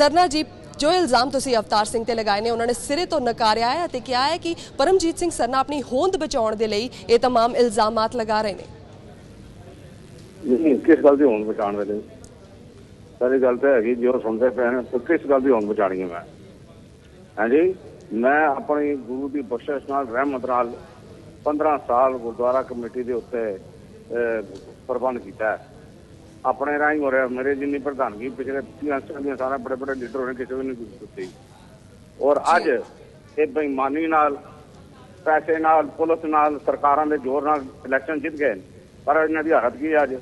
ਸਰਨਾ ਜੀ ਜੋ ਇਲਜ਼ਾਮ ਤੁਸੀਂ ਅਵਤਾਰ ਸਿੰਘ ਤੇ ਲਗਾਏ ਨੇ ਉਹਨਾਂ ਨੇ ਸਿਰੇ ਤੋਂ ਨਕਾਰਿਆ ਹੈ ਅਤੇ ਕਿਹਾ ਹੈ ਕਿ ਪਰਮਜੀਤ ਸਿੰਘ ਸਰਨਾ ਆਪਣੀ ਹੋਂਦ ਬਚਾਉਣ ਦੇ ਲਈ ਇਹ तमाम ਇਲਜ਼ਾਮਾਤ ਲਗਾ ਰਹੇ ਨੇ ਨਹੀਂ ਕਿਸ ਗੱਲ ਦੀ ਹੋਣ ਬਚਾਉਣ ਵੇਲੇ ਸਾਰੀ ਗੱਲ ਤਾਂ ਹੈਗੀ ਜੋ ਸੁਣਦੇ ਪਏ ਨੇ ਉਹ ਕਿਸ ਗੱਲ ਦੀ ਹੋਣ ਬਚਾਣੀ ਹੈ ਮੈਂ ਹਾਂਜੀ ਮੈਂ ਆਪਣੀ ਗੁਰੂ ਦੀ ਬਖਸ਼ਿਸ਼ ਨਾਲ ਰਹਿਮਤ ਨਾਲ 15 ਸਾਲ ਗੁਰਦੁਆਰਾ ਕਮੇਟੀ ਦੇ ਉੱਤੇ ਅਹ, ਪ੍ਰਬੰਧ ਕੀਤਾ ਹੈ। ਆਪਣੇ ਰਾਹੀਂ ਹੋ ਰਿਹਾ ਮੇਰੇ ਜਿੰਨੀ ਪ੍ਰਧਾਨਗੀ ਪਿਛਲੇ 30 ਸਾਲਾਂ ਦੀਆਂ ਸਾਰਾ ਬੜੇ ਬੜੇ ਲੀਡਰ ਹੋਣੇ ਕਿਸੇ ਵੀ ਨਹੀਂ ਦਿੱਤੀ ਔਰ ਅੱਜ ਇਹ ਬੇਈਮਾਨੀ ਨਾਲ ਪੈਸੇ ਨਾਲ ਪੁਲਿਸ ਨਾਲ ਸਰਕਾਰਾਂ ਦੇ ਜ਼ੋਰ ਨਾਲ ਇਲੈਕਸ਼ਨ ਜਿੱਤ ਗਏ ਨੇ। ਪਰ ਇਹਨਾਂ ਦੀ ਹਾਲਤ ਕੀ ਅੱਜ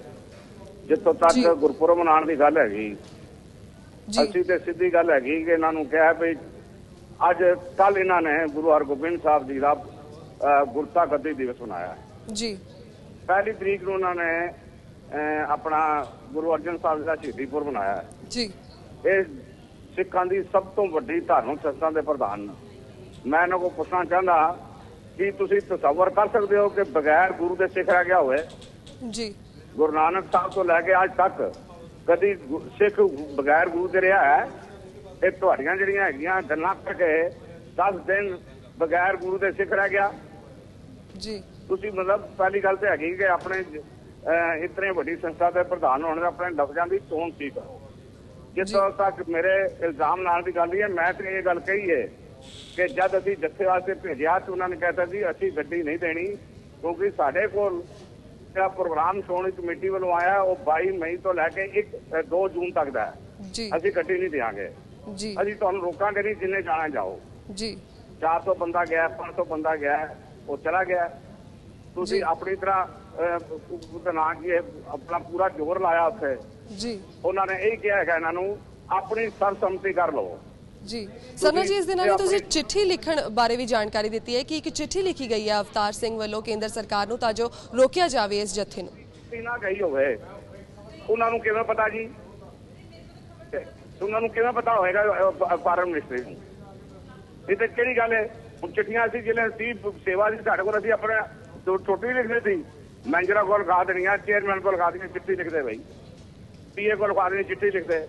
ਜਿੱਥੋਂ। ਤੱਕ ਗੁਰਪੁਰਬ ਮਨਾਉਣ ਦੀ ਗੱਲ ਹੈਗੀ ਜੀ ਅਸੀਂ ਤੇ ਸਿੱਧੀ ਗੱਲ ਹੈਗੀ ਕਿ ਇਹਨਾਂ ਨੂੰ ਕਿਹਾ ਵੀ ਅੱਜ ਕੱਲ ਇਹਨਾਂ ਨੇ ਗੁਰੂ ਹਰਗੋਬਿੰਦ ਸਾਹਿਬ ਜੀ ਦਾ ਗੁਰਤਾ ਗੱਦੀ ਦਿਵਸ ਮਨਾਇਆ। ਜੀ ਪਹਿਲੀ ਤਰੀਕ ਨੂੰ ਉਹਨਾਂ ਨੇ ਆਪਣਾ ਗੁਰੂ ਅਰਜਨ ਸਾਹਿਬ ਦਾ ਸ਼ਹੀਦੀ ਪੁਰਬ ਮਨਾਇਆ ਹੈ। ਜੀ। ਇਹ ਸਿੱਖਾਂ ਦੀ ਸਭ ਤੋਂ ਵੱਡੀ ਧਾਰਮਿਕ ਸੰਸਥਾ ਦੇ ਪ੍ਰਧਾਨ। ਮੈਂ ਇਹਨਾਂ ਕੋਲ ਪੁੱਛਣਾ ਚਾਹੁੰਦਾ ਕਿ ਤੁਸੀਂ ਤਸਵਰ ਕਰ ਸਕਦੇ ਹੋ ਕਿ ਬਗੈਰ ਗੁਰੂ ਦੇ ਸਿੱਖ ਰਹਿ ਗਿਆ ਹੋਵੇ? ਜੀ। ਗੁਰੂ ਨਾਨਕ ਸਾਹਿਬ ਤੋਂ ਲੈ ਕੇ ਅੱਜ ਤੱਕ ਕਦੀ ਸਿੱਖ ਬਗੈਰ ਗੁਰੂ ਦੇ ਰਿਹਾ ਹੈ? ਇਹ ਤੁਹਾਡੀਆਂ ਜਿਹੜੀਆਂ ਹੈਗੀਆਂ ਗੱਲਾਂ ਕਰਕੇ 10 ਦਿਨ ਬਗੈਰ ਗੁਰੂ ਦੇ ਸਿੱਖ ਰਹਿ ਗਿਆ। ਜੀ। ਤੁਸੀਂ ਮਤਲਬ ਪਹਿਲੀ ਗੱਲ ਤਾਂ ਹੈਗੀ ਕਿ ਆਪਣੇ ਇਤਨੇ ਵੱਡੀ ਸੰਸਥਾ ਦੇ ਪ੍ਰਧਾਨ ਹੋਣ ਦੇ ਆਪਣੇ ਲਫ਼ਜ਼ਾਂ ਦੀ ਚੋਣ ਠੀਕ ਹੈ ਜਿੱਥੋਂ ਤੱਕ ਮੇਰੇ ਇਲਜ਼ਾਮ ਨਾਲ ਦੀ ਗੱਲ ਹੀ ਹੈ ਮੈਂ ਤੇ ਇਹ ਗੱਲ ਕਹੀ ਹੈ ਕਿ ਜਦ ਅਸੀਂ ਜੱਥੇ ਵਾਸਤੇ ਭੇਜਿਆ ਤਾਂ ਉਹਨਾਂ ਨੇ ਕਹਿਤਾ ਜੀ ਅਸੀਂ ਗੱਡੀ ਨਹੀਂ ਦੇਣੀ ਕਿਉਂਕਿ ਸਾਡੇ ਕੋਲ ਜਿਹੜਾ ਪ੍ਰੋਗਰਾਮ ਸ਼੍ਰੋਮਣੀ ਕਮੇਟੀ ਵੱਲੋਂ ਆਇਆ ਉਹ 22 ਮਈ ਤੋਂ ਲੈ ਕੇ 1 2 ਜੂਨ ਤੱਕ ਦਾ ਹੈ। ਅਸੀਂ ਗੱਡੀ ਨਹੀਂ ਦੇਵਾਂਗੇ ਜੀ। ਅਸੀਂ ਤੁਹਾਨੂੰ ਰੋਕਾਂਗੇ ਨਹੀਂ ਜਿੰਨੇ ਜਾਣਾ ਜਾਓ। ਜੀ। 400 ਬੰਦਾ ਗਿਆ 500 ਬੰਦਾ ਗਿਆ ਉਹ ਚਲਾ ਗਿਆ। ਤੁਸੀਂ। ਆਪਣੀ ਤਰ੍ਹਾਂ ਨਾਂ ਕੀ ਆਪਣਾ ਪੂਰਾ ਜ਼ੋਰ ਲਾਇਆ ਉੱਥੇ। ਜੀ। ਉਹਨਾਂ ਨੇ ਇਹ ਕਿਹਾ ਹੈਗਾ ਇਹਨਾਂ ਨੂੰ ਆਪਣੀ ਸਰਸੰਮਤੀ ਕਰ ਲਓ ਜੀ। ਸਰਨਾ ਜੀ ਇਸ ਦੇ ਨਾਲ ਤੁਸੀਂ ਚਿੱਠੀ ਲਿਖਣ ਬਾਰੇ ਵੀ ਜਾਣਕਾਰੀ ਦਿੱਤੀ ਹੈ ਕਿ ਇੱਕ ਚਿੱਠੀ ਲਿਖੀ ਗਈ ਹੈ ਅਵਤਾਰ ਸਿੰਘ ਵੱਲੋਂ ਕੇਂਦਰ ਸਰਕਾਰ ਨੂੰ ਤਾਂ ਜੋ ਰੋਕਿਆ ਜਾਵੇ ਇਸ ਜਥੇ ਨੂੰ। ਨਾ ਗਈ ਹੋਵੇ। ਉਹਨਾਂ ਨੂੰ ਕਿਵੇਂ ਪਤਾ ਜੀ? ਉਹਨਾਂ ਨੂੰ ਕਿਵੇਂ ਪਤਾ ਹੋਏਗਾ ਫਾਰਮ ਮਿਨਿਸਟਰੀ ਨੂੰ? ਇਹ ਤੇ ਕਿਹੜੀ ਗੱਲ ਹੈ? ਹੁਣ ਚਿੱਠੀਆਂ ਅਸੀਂ ਜਿਹੜੇ ਸੀ ਸੇਵਾ ਦੀ ਸਾਡੇ ਕੋਲ ਅਸੀਂ ਆਪਣੇ ਛੋਟੀ ਲਿਖਦੇ ਸੀ ਮੈਨੇਜਰਾਂ ਕੋਲ ਲਗਾ ਦੇਣੀਆਂ ਚੇਅਰਮੈਨ ਕੋਲ ਲਗਾ ਦੇਣੀਆਂ ਚਿੱਠੀ ਲਿਖਦੇ ਬਈ। ਪੀਏ ਕੋਲ ਲਗਾ ਦੇਣੀ ਚਿੱਠੀ ਲਿਖਦੇ।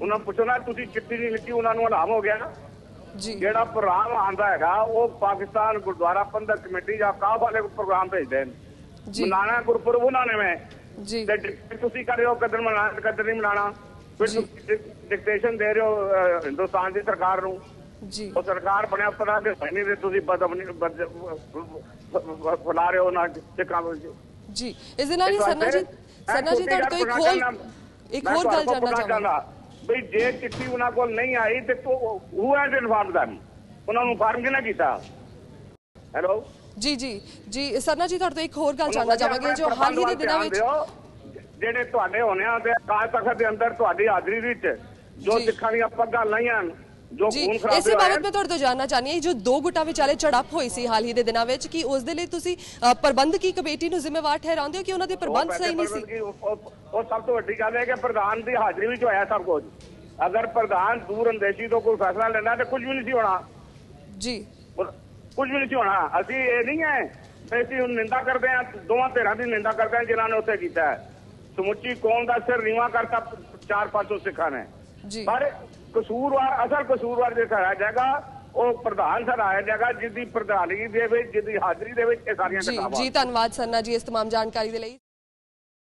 ਉਹਨਾਂ ਨੂੰ ਪੁੱਛਣਾ ਤੁਸੀਂ ਚਿੱਠੀ ਨਹੀਂ ਲਿਖੀ ਉਹਨਾਂ ਨੂੰ ਹਲਾਮ ਹੋ ਗਿਆ ਜੀ। ਜਿਹੜਾ ਪ੍ਰੋਗਰਾਮ ਆਂਦਾ ਹੈਗਾ ਉਹ ਪਾਕਿਸਤਾਨ ਗੁਰਦੁਆਰਾ ਪ੍ਰਬੰਧਕ ਕਮੇਟੀ ਜਾਂ ਕਾਹ ਵਾਲੇ ਪ੍ਰੋਗਰਾਮ ਭੇਜਦੇ ਨੇ। ਜੀ। ਮਨਾਣਾ ਗੁਰਪੁਰਬ ਉਹਨਾਂ ਨੇ ਮੈਂ। ਜੀ। ਤੇ ਤੁਸੀਂ ਕਰ ਰਹੇ ਹੋ ਕਦਰ ਮਨਾਣਾ ਕਦਰ ਨਹੀਂ ਮਨਾਣਾ ਫਿਰ। ਡਿਕਟੇਸ਼ਨ ਦੇ ਰਹੇ ਹੋ ਹਿੰਦੁਸਤਾਨ ਦੀ ਸਰਕਾਰ ਨੂੰ। ਜੀ। ਉਹ ਸਰਕਾਰ ਬਣਿਆ ਪਤਾ ਕਿ ਸੈਨੀ ਦੇ ਤੁਸੀਂ ਬਦਮਨੀ ਫਲਾ ਰਹੇ ਹੋ ਨਾ ਸਿੱਖਾਂ ਵਿੱਚ ਜੀ। ਇਸ ਦੇ ਨਾਲ ਹੀ ਸਰਨਾ ਜੀ ਸਰਨਾ ਜੀ ਤੁਹਾਡੇ ਤੋਂ ਇੱਕ ਹੋਰ ਇੱਕ ਹੋਰ ਗੱਲ ਜਾਣਨਾ ਚਾਹਾਂਗਾ ਬਈ ਜੇ ਚਿੱਠੀ ਉਹਨਾਂ ਕੋਲ ਨਹੀਂ ਆਈ ਤੇ ਤੂੰ ਹੂ ਹੈਜ਼ ਇਨਫਾਰਮ them? ਉਹਨਾਂ ਨੂੰ ਫਾਰਮ ਕਿਹਨੇ ਕੀਤਾ? ਹੈਲੋ ਜੀ ਜੀ ਜੀ ਸਰਨਾ ਜੀ ਤੁਹਾਡੇ ਤੋਂ ਇੱਕ ਹੋਰ ਗੱਲ ਜਾਣਨਾ ਚਾਹਾਂਗੇ ਜੋ ਹਾਲ ਹੀ ਦੇ ਦਿਨਾਂ ਵਿੱਚ ਜਿਹੜੇ ਤੁਹਾਡੇ ਹੋਣਿਆਂ ਤੇ ਕਾਜ ਤਖਤ ਦੇ ਅੰਦਰ ਤੁਹਾਡੀ ਹਾਜ਼ਰੀ ਵਿੱਚ ਜੋ। ਸਿੱਖਾਂ ਦੀਆਂ ਪੱਗਾਂ ਲਾਈਆਂ ਜੋ ਖੂਨ ਖਰਾਬੇ ਇਸੇ ਹਨ, ਮੈਂ ਤੁਹਾਡੇ ਤੋਂ ਜਾਣਨਾ ਚਾਹਨੀ ਹਾਂ ਜੋ ਦੋ ਗੁੱਟਾਂ ਵਿਚਾਲੇ ਝੜਪ ਹੋਈ ਸੀ ਹਾਲ ਹੀ ਦੇ ਦਿਨਾਂ ਵਿੱਚ ਕਿ ਉਸ ਦੇ ਲਈ ਤੁਸੀਂ ਪ੍ਰਬੰਧਕੀ ਕਮੇਟੀ ਨੂੰ ਜ਼ਿੰਮੇਵਾਰ ਠਹਿਰਾਉਂਦੇ ਹੋ ਕਿ ਉਹਨਾਂ ਦੇ ਪ੍ਰਬੰਧ ਪੈਸੇ ਸਹੀ ਨਹੀਂ ਸੀ? ਉਹ- ਸਭ ਤੋਂ ਵੱਡੀ ਗੱਲ ਹੈ ਕਿ ਪ੍ਰਧਾਨ ਦੀ ਹਾਜ਼ਰੀ ਵਿੱਚ ਹੋਇਆ ਸਭ ਕੁਝ। ਅਗਰ ਪ੍ਰਧਾਨ ਦੂਰ ਅੰਦੇਸ਼ੀ ਤੋਂ ਕੋਈ ਫੈਸਲਾ ਲੈਣਾ ਤੇ ਕੁਝ ਵੀ ਨਹੀਂ ਸੀ ਹੋਣਾ। ਜੀ। ਕੁਝ ਵੀ ਨਹੀਂ ਸੀ ਹੋਣਾ। ਅਸੀਂ ਇਹ ਨਹੀਂ ਹੈ ਅਸੀਂ ਹੁਣ ਨਿੰਦਾ ਕਰਦੇ ਹਾਂ ਦੋਵਾਂ ਧਿਰਾਂ ਦੀ ਨਿੰਦਾ ਕਰਦੇ ਹਾਂ ਜਿਨ੍ਹਾਂ ਨੇ ਉੱਥੇ ਕੀਤਾ ਹੈ। ਸਮੁੱਚੀ ਕੌਮ ਦਾ ਸਿਰ ਨੀਵਾ ਕਰਤਾ 4-500 ਸਿੱਖਾਂ ਨੇ। ਜੀ। ਪਰ ਕਸੂਰਵਾਰ ਅਸਲ ਕਸੂਰਵਾਰ ਜੇ ਠਹਿਰਾਇਆ ਜਾਏਗਾ ਉਹ ਪ੍ਰਧਾਨ ਠਹਿਰਾਇਆ ਜਾਏਗਾ ਜਿਹਦੀ ਪ੍ਰਧਾਨਗੀ ਦੇ ਵਿੱਚ ਜਿਹਦੀ ਹਾਜ਼ਰੀ ਦੇ ਵਿੱਚ ਇਹ ਸਾਰੀਆਂ ਜੀ ਘਟਨਾਵਾਂ ਜੀ ਧੰਨਵਾਦ ਸਰਨਾ ਜੀ ਇਸ तमाम ਜਾਣਕਾਰੀ ਦੇ ਲਈ